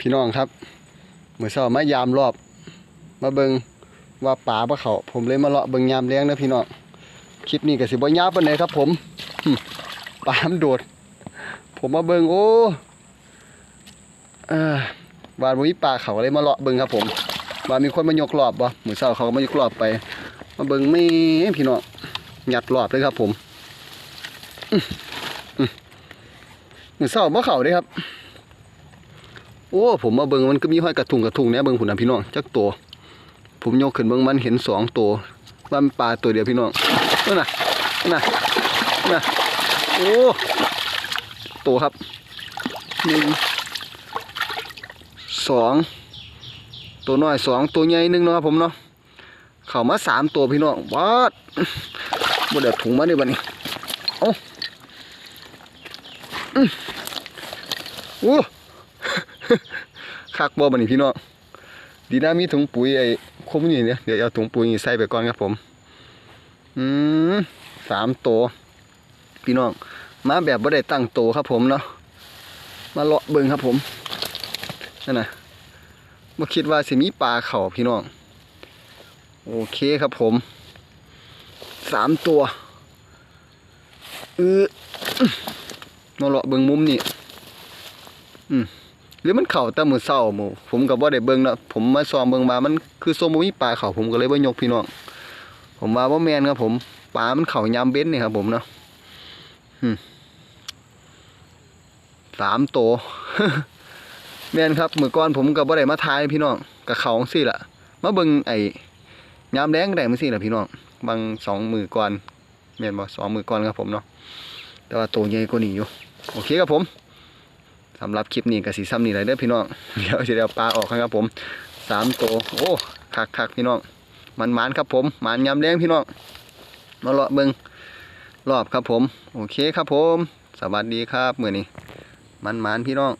พี่น้องครับเมื่อเช้ามายามรอบ มาเบิงว่าป่าปะเขาผมเลยมาเลาะเบิงยามเลี้ยงนะพี่น้องคลิปนี้ก็สิบ่ยาวปานใดครับ ผมปามโดด ผมมาเบิงโอ้เออวานมีป่าเขาเลยมาเลาะเบิงครับ ผมว่ามีคนมายกรอบบ่เมื้อเช้าเขาก็มายกรอบไป มาเบิงแม่พี่น้องหยัดรอบเลยครับ ผมอื้ออื้อมื้อเช้าบ่เขาเด้ครับ โอ้ผมมาเบิงมันก็มีห้อยกระทุงกระทุงเนี่ยเบิงผุนนะพี่น้องจักตัว ผมยกขึ้นเบิงมันเห็นสองตัวว่ามันปลาตัวเดียวพี่น้องนั่นน่ะนั่นน่ะน่ะโอ้ตัวครับหนึ่งสองตัวน้อยสองตัวใหญ่หนึ่งเนาะครับผมเนาะเข้ามาสามตัวพี่น้องวัดบ่เดือดถุงมาเนี่ยบัดนี้เอ้าอือโอ้ คักบ่บัดนี้พี่น้องดีนะมีถุงปุ๋ยไอ้คมนี่เนี่ยเดี๋ยวเอาถุงปุ๋ยนี่ใส่ไปก่อนครับผม อืมสามตัวพี่น้อง มาแบบบ่ได้ตั้งโตวครับผมเนาะมาเลาะเบิ่งครับผมนั่นนะบ่คิดว่าสิมีปลาเข่าพี่น้อง โอเคครับผมสามตัวเออมาเลาะเบิ่งมุมนี่อืม หรือมันเข่าแต่มือเศร้าหมูผมกับว่าได้เบิ่งเนาะผมมาซ้อมเบิ่งมามันคือโซมุมีปลาเข่าผมก็เลยบ่ยกพี่น้องผมว่าว่าแมนครับผมปลามันเข่ายามเบ้นนี่ครับผมเนาะสามโตแมนครับมือก่อนผมกับว่าได้มาทายพี่น้องกับเขาจั่งซี่ล่ะมาเบิ่งไอ้ยามแดงได้มาซี่ล่ะพี่น้องบางสองมือก่อนแมนบ่สองมือก่อนครับผมเนาะแต่ว่าโตใหญ่กว่านี้อยู่โอเคครับผม สำหรับคลิปนี้ก็สีซ้ำนี่เลยเด้อพี่น้อง เดี๋ยวจะเดี๋ยวปลาออกครับผมสามตัวโอ้คักคักพี่น้อง มันมันครับผมมันยำแดงพี่น้องมาเลาะเบิงรอบครับผม โอเคครับผม สวัสดีครับมือนี้มันมันพี่น้อง